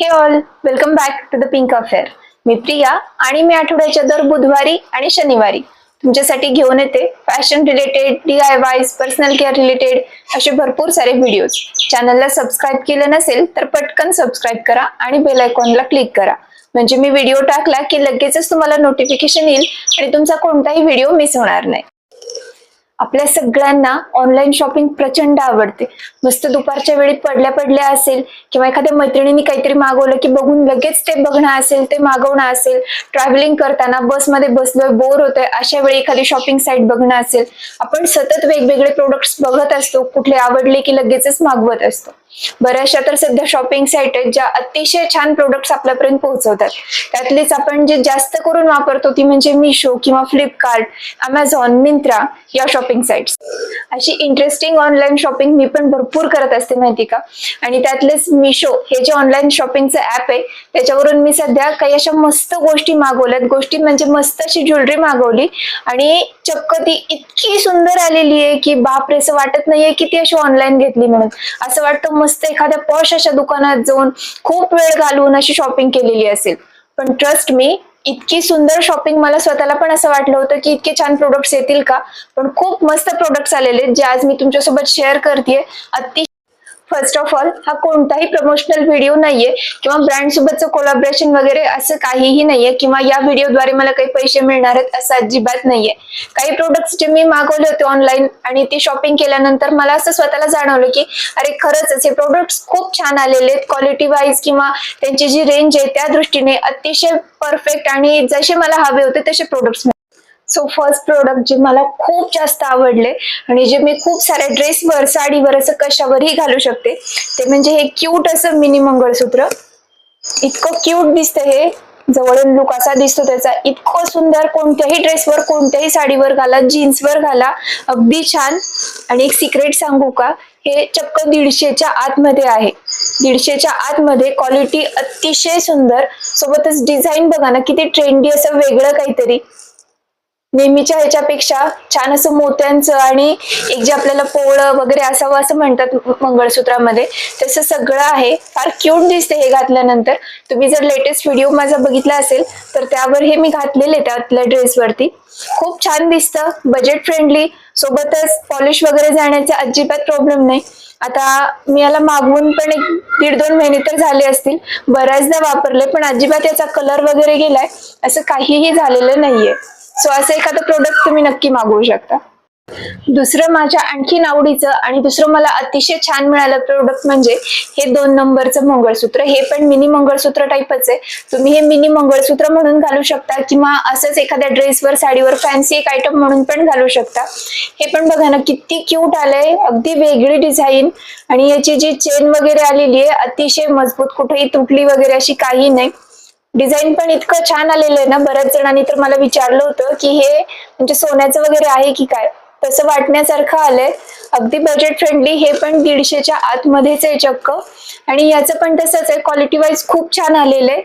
Hey all welcome back to the pink affair मी प्रिया आणि मी आठवड्याच्या दर बुधवारी आणि शनिवारी तुमच्यासाठी घेऊन येते fashion related D I Ys personal care related असे भरपूर सारे व्हिडिओज चॅनलला सबस्क्राईब केलं नसेल तर पटकन सबस्क्राईब करा आणि बेल आयकॉनला क्लिक करा. म्हणजे मी व्हिडिओ टाकला की लगेचच तुम्हाला नोटिफिकेशन येईल आणि तुमचा कोणताही व्हिडिओ मिस होणार नाही. आपल्या सगळ्यांना ऑनलाईन शॉपिंग प्रचंड आवडते. मस्त दुपारच्या वेळी पडल्या पडल्या असेल किंवा एखाद्या मैत्रिणीने काहीतरी मागवलं की बघून लगेच ते बघणं असेल ते मागवणं असेल. ट्रॅव्हलिंग करताना बसमध्ये बसलोय बोर होतोय अशा वेळी एखादी शॉपिंग साईट बघणं असेल. आपण सतत वेगवेगळे प्रोडक्ट्स बघत असतो कुठले आवडले की लगेचच मागवत असतो. बऱ्याचशा तर सध्या शॉपिंग साईट आहेत ज्या अतिशय छान प्रोडक्ट्स आपल्यापर्यंत पोहोचवतात. त्यातलीच आपण जे जास्त करून वापरतो ती म्हणजे मिशो किंवा फ्लिपकार्ट अमेझॉन मिंत्रा या शॉपिंग साईट्स अशी इंटरेस्टिंग ऑनलाईन शॉपिंग मी पण भरपूर करत असते माहिती का? आणि त्यातलेच मिशो हे जे ऑनलाईन शॉपिंगचं ऍप आहे त्याच्यावरून मी सध्या काही अशा मस्त गोष्टी मागवल्यात. गोष्टी म्हणजे मस्त अशी ज्वेलरी मागवली आणि चक्क ती इतकी सुंदर आलेली आहे की बापरे असं वाटत नाहीये की ती अशी ऑनलाईन घेतली म्हणून. असं वाटतं मस्त एखाद्या पॉश अशा दुकानात जाऊन खूप वेळ घालून अशी शॉपिंग केलेली असेल. पण ट्रस्ट मी इतकी सुंदर शॉपिंग मला स्वतःला पण असं वाटलं होतं की इतके छान प्रोडक्ट्स येतील का? पण खूप मस्त प्रोडक्ट्स आलेले आहेत जे आज मी तुमच्यासोबत शेअर करते अति फर्स्ट ऑफ ऑल हा कोणताही प्रमोशनल व्हिडिओ नाहीये किंवा ब्रँड सोबतचं कोलॅबरेशन वगैरे असं काहीही नाहीये किंवा या व्हिडिओद्वारे मला काही पैसे मिळणार आहेत असं अजिबात नाहीये. काही प्रोडक्ट्स जे मी मागवले होते ऑनलाईन आणि ते शॉपिंग केल्यानंतर मला असं स्वतःला जाणवलं की अरे खरंच हे प्रोडक्ट्स खूप छान आलेले आहेत. क्वालिटी वाईज किंवा त्यांची जी रेंज आहे त्या दृष्टीने अतिशय परफेक्ट आणि जसे मला हवे होते तसे प्रोडक्ट्स सो फर्स्ट प्रोडक्ट जे मला खूप जास्त आवडले आणि जे मी खूप साऱ्या ड्रेसवर साडीवर असं कशावरही घालू शकते ते म्हणजे हे क्यूट असं मिनी मंगळसूत्र. इतकं क्यूट दिसतं हे. जवळून लुक असा दिसतो त्याचा. इतकं सुंदर कोणत्याही ड्रेसवर कोणत्याही साडीवर घाला जीन्सवर घाला. अगदी छान. आणि एक सिक्रेट सांगू का? हे चक्क दीडशेच्या आतमध्ये आहे. दीडशेच्या आतमध्ये क्वालिटी अतिशय सुंदर. सोबतच डिझाईन बघा ना किती ट्रेंडी असं वेगळं काहीतरी. नेहमीच्या ह्याच्यापेक्षा छान असं मोत्यांचं आणि एक जे आपल्याला पोळं वगैरे असावं असं म्हणतात मंगळसूत्रामध्ये तसं सगळं आहे. फार क्यूट दिसते हे घातल्यानंतर. तुम्ही जर लेटेस्ट व्हिडिओ माझा बघितला असेल तर त्यावर हे मी घातलेले त्यातल्या ड्रेसवरती खूप छान दिसतं बजेट फ्रेंडली सोबतच पॉलिश वगैरे जाण्याचा अजिबात प्रॉब्लेम नाही. आता मी याला मागवून पण एक दीड दोन महिने तर झाले असतील. बऱ्याचदा वापरले पण अजिबात याचा कलर वगैरे गेलाय. असं काहीही झालेलं नाहीये. सो असं एखादं प्रोडक्ट तुम्ही नक्की मागवू शकता. दुसरं माझ्या आणखीन आवडीचं आणि दुसरं मला अतिशय छान मिळालं प्रोडक्ट म्हणजे हे दोन नंबरचं मंगळसूत्र. हे पण मिनी मंगळसूत्र टाईपच आहे. तुम्ही हे मिनी मंगळसूत्र म्हणून घालू शकता किंवा असंच एखाद्या ड्रेसवर साडीवर फॅन्सी एक आयटम म्हणून पण घालू शकता. हे पण बघा ना किती क्यूट आलंय. अगदी वेगळी डिझाईन आणि याची जी चेन वगैरे आलेली आहे अतिशय मजबूत. कुठेही तुटली वगैरे अशी काही नाही. डिझाईन पण इतकं छान आलेलं आहे ना बऱ्याच जणांनी तर मला विचारलं होतं की हे म्हणजे सोन्याचं वगैरे आहे की काय? तसं वाटण्यासारखं आलंय. अगदी बजेट फ्रेंडली हे पण दीडशेच्या आतमध्येच आहे चक्क. आणि याचं पण तसंच आहे क्वालिटी वाईज खूप छान आलेलं आहे.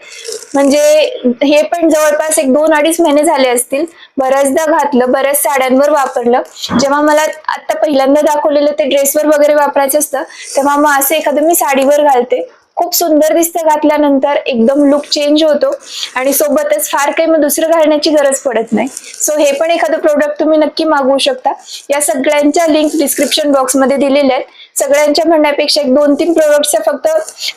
म्हणजे हे पण जवळपास एक दोन अडीच महिने झाले असतील. बऱ्याचदा घातलं बऱ्याच साड्यांवर वापरलं. जेव्हा मला आता पहिल्यांदा दाखवलेलं ते ड्रेसवर वगैरे वापरायचं असतं तेव्हा मग असं एखादं मी साडीवर घालते. खूप सुंदर दिसतं घातल्यानंतर एकदम लुक चेंज होतो. आणि सोबतच फार काही मग दुसरं घालण्याची गरज पडत नाही. सो हे पण एखादं प्रोडक्ट तुम्ही नक्की मागवू शकता. या सगळ्यांच्या लिंक डिस्क्रिप्शन बॉक्समध्ये दिलेल्या आहेत. सगळ्यांच्या म्हणण्यापेक्षा एक दोन तीन प्रोडक्टच्या फक्त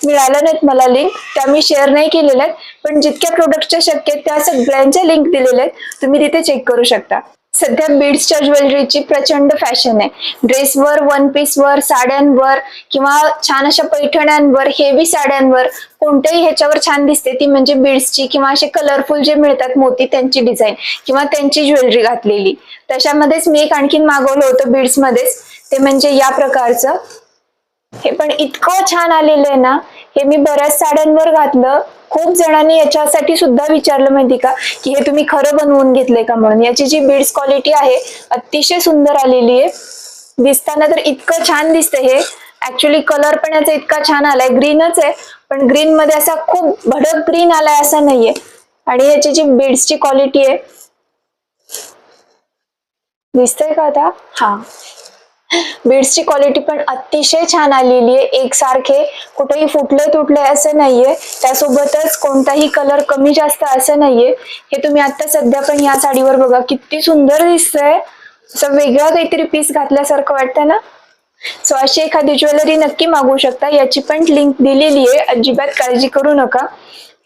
मिळाल्या नाहीत मला लिंक त्या मी शेअर नाही केलेल्या आहेत. पण जितक्या प्रोडक्टच्या शक्य आहेत त्या सगळ्यांच्या लिंक दिलेल्या आहेत. तुम्ही तिथे चेक करू शकता. सध्या बीड्सच्या ज्वेलरीची प्रचंड फॅशन आहे. ड्रेसवर वन पीसवर साड्यांवर किंवा छान अशा पैठण्यांवर हेवी साड्यांवर कोणत्याही ह्याच्यावर छान दिसते. ती म्हणजे बीड्सची किंवा असे कलरफुल जे मिळतात मोती त्यांची डिझाईन किंवा त्यांची ज्वेलरी घातलेली. तशामध्येच मी एक आणखीन मागवलं होतं बीड्समध्येच ते म्हणजे या प्रकारचं. हे पण इतकं छान आलेलं आहे ना हे मी बऱ्याच साड्यांवर घातलं. खूप जणांनी याच्यासाठी सुद्धा विचारलं माहिती का? की हे तुम्ही खरं बनवून घेतलंय का म्हणून? याची जी बीड्स क्वालिटी आहे अतिशय सुंदर आलेली आहे. दिसताना तर इतकं छान दिसतंय हे. ऍक्च्युली कलर पण याचा इतका छान आलाय. ग्रीनच आहे पण ग्रीन मध्ये असा खूप भडक ग्रीन आलाय असा नाहीये. आणि याची जी बीड्सची क्वालिटी आहे. दिसतंय का आता? हा. बीड्सची क्वालिटी पण अतिशय छान आलेली आहे. एकसारखे कुठेही फुटले तुटले असं नाहीये. त्यासोबतच कोणताही कलर कमी जास्त असं नाहीये. हे तुम्ही आता सध्या पण या साडीवर बघा. किती सुंदर दिसतंय. असं वेगळा काहीतरी पीस घातल्यासारखं वाटतं ना? सो अशी एखादी ज्वेलरी नक्की मागवू शकता. याची पण लिंक दिलेली आहे. अजिबात काळजी करू नका.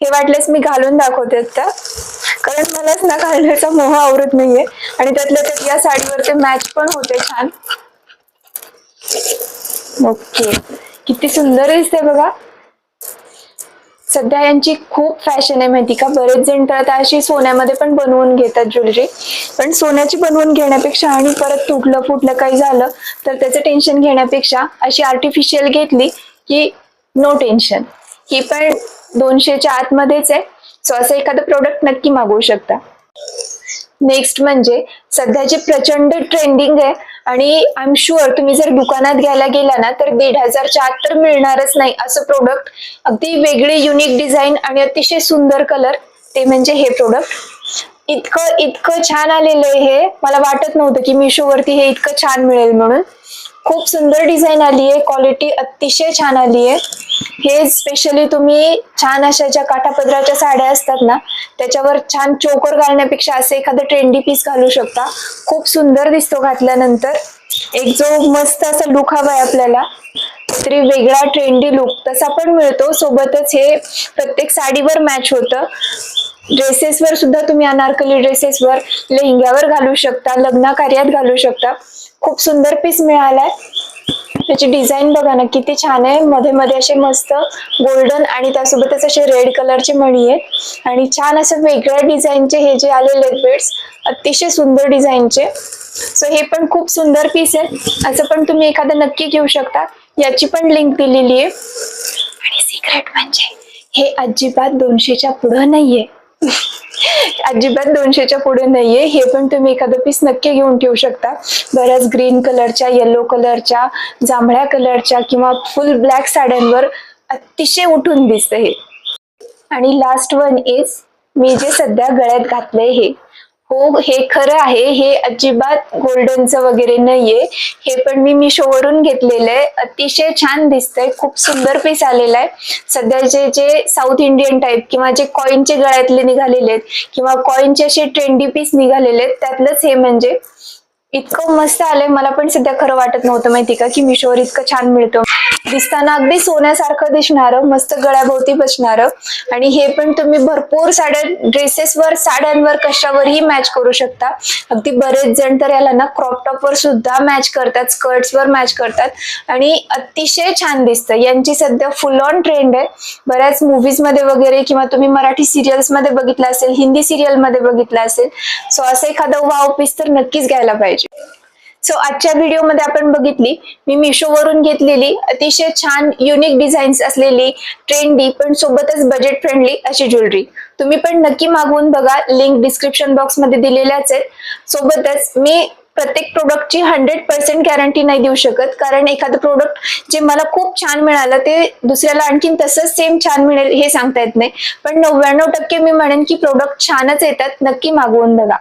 हे वाटल्यास मी घालून दाखवते आता. कारण मलाच ना घालण्याचा मोह आवरत नाहीये. आणि त्यातल्या त्यात या साडीवर ते मॅच पण होते छान. ओके. किती सुंदर दिसते बघा. सध्या यांची खूप फॅशन आहे माहिती का? बरेच जण तर आता अशी सोन्यामध्ये पण बनवून घेतात ज्वेलरी पण सोन्याची बनवून घेण्यापेक्षा आणि परत तुटलं फुटलं काही झालं तर त्याचं टेन्शन घेण्यापेक्षा अशी आर्टिफिशियल घेतली की नो टेन्शन ही पण दोनशेच्या आतमध्येच आहे. सो असं एखादं प्रोडक्ट नक्की मागवू शकता. नेक्स्ट म्हणजे सध्या जे प्रचंड ट्रेंडिंग आहे आणि आय एम शुअर तुम्ही जर दुकानात घ्यायला गेला ना तर दीड हजारच्या आत तर मिळणारच नाही असं प्रोडक्ट अगदी वेगळी युनिक डिझाईन आणि अतिशय सुंदर कलर ते म्हणजे हे प्रोडक्ट इतकं इतकं छान आलेलं आहे हे. मला वाटत नव्हतं की मिशोवरती हे इतकं छान मिळेल म्हणून. खूप सुंदर डिझाईन आली आहे. क्वालिटी अतिशय छान आली आहे. हे स्पेशली तुम्ही छान अशा ज्या काठापदराच्या साड्या असतात ना त्याच्यावर छान चोकर घालण्यापेक्षा असे एखादं ट्रेंडी पीस घालू शकता. खूप सुंदर दिसतो घातल्यानंतर. एक जो मस्त असा लुक हवाय आपल्याला तरी वेगळा ट्रेंडी लुक तसा पण मिळतो. सोबतच हे प्रत्येक साडीवर मॅच होतं. ड्रेसेसवर सुद्धा तुम्ही अनारकली ड्रेसेसवर लेहंग्यावर घालू शकता लग्न कार्यात घालू शकता. खूप सुंदर पीस मिळालाय. त्याची डिझाईन बघा ना किती छान आहे. मध्ये मध्ये असे मस्त गोल्डन आणि त्यासोबतच असे रेड कलरचे मणी आहेत आणि छान असं वेगळ्या डिझाईनचे हे जे आलेले आहेत बेड्स अतिशय सुंदर डिझाईनचे सो हे पण खूप सुंदर पीस आहे असं पण तुम्ही एखादं नक्की घेऊ शकता. याची पण लिंक दिलेली आहे आणि सिक्रेट म्हणजे हे अजिबात दोनशेच्या पुढं नाहीये. अजिबात दोनशेच्या पुढे नाहीये. हे पण तुम्ही एखादं पीस नक्की घेऊन ठेवू शकता. बऱ्याच ग्रीन कलरच्या येलो कलरच्या जांभळ्या कलरच्या किंवा फुल ब्लॅक साड्यांवर अतिशय उठून दिसतं हे. आणि लास्ट वन इज मी जे सध्या गळ्यात घातले हे. हो हे खरं आहे. हे अजिबात गोल्डनचं वगैरे नाहीये. हे पण मी मिशोवरून घेतलेलं आहे अतिशय छान दिसतंय. खूप सुंदर पीस आलेला आहे. सध्याचे जे साऊथ इंडियन टाईप किंवा जे कॉईनचे गळ्यातले निघालेले आहेत किंवा कॉईनचे असे ट्रेंडी पीस निघालेले आहेत त्यातलंच हे म्हणजे इतकं मस्त आलंय. मला पण सध्या खरं वाटत नव्हतं माहिती का की मिशोवर इतकं छान मिळतं. दिसताना अगदी सोन्यासारखं दिसणारं मस्त गळ्याभोवती बसणारं. आणि हे पण तुम्ही भरपूर साड्या ड्रेसेसवर साड्यांवर कशावरही मॅच करू शकता. अगदी बरेच जण तर याला ना क्रॉप टॉपवर सुद्धा मॅच करतात स्कर्ट्सवर मॅच करतात. आणि अतिशय छान दिसतं. यांची सध्या फुल ऑन ट्रेंड आहे. बऱ्याच मूवीजमध्ये मध्ये वगैरे किंवा तुम्ही मराठी सिरियल्समध्ये बघितलं असेल हिंदी सिरियलमध्ये बघितलं असेल. सो असं एखादं वाव पीस तर नक्कीच घ्यायला पाहिजे. सो आजच्या व्हिडिओमध्ये आपण बघितली मी मिशोवरून घेतलेली अतिशय छान युनिक डिझाईन्स असलेली ट्रेंडी पण सोबतच बजेट फ्रेंडली अशी ज्वेलरी तुम्ही पण नक्की मागवून बघा लिंक डिस्क्रिप्शन बॉक्समध्ये दिलेल्याच आहेत. सोबतच मी प्रत्येक प्रोडक्टची हंड्रेड पर्सेंट गॅरंटी नाही देऊ शकत. कारण एखादं प्रोडक्ट जे मला खूप छान मिळालं ते दुसऱ्याला आणखीन तसंच सेम छान मिळेल हे सांगता येत नाही. पण नव्याण्णव टक्के मी म्हणेन की प्रोडक्ट छानच येतात नक्की मागवून बघा.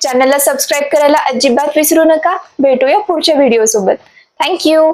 चॅनलला सबस्क्राईब करायला अजिबात विसरू नका. भेटूया पुढच्या व्हिडिओ सोबत. थँक्यू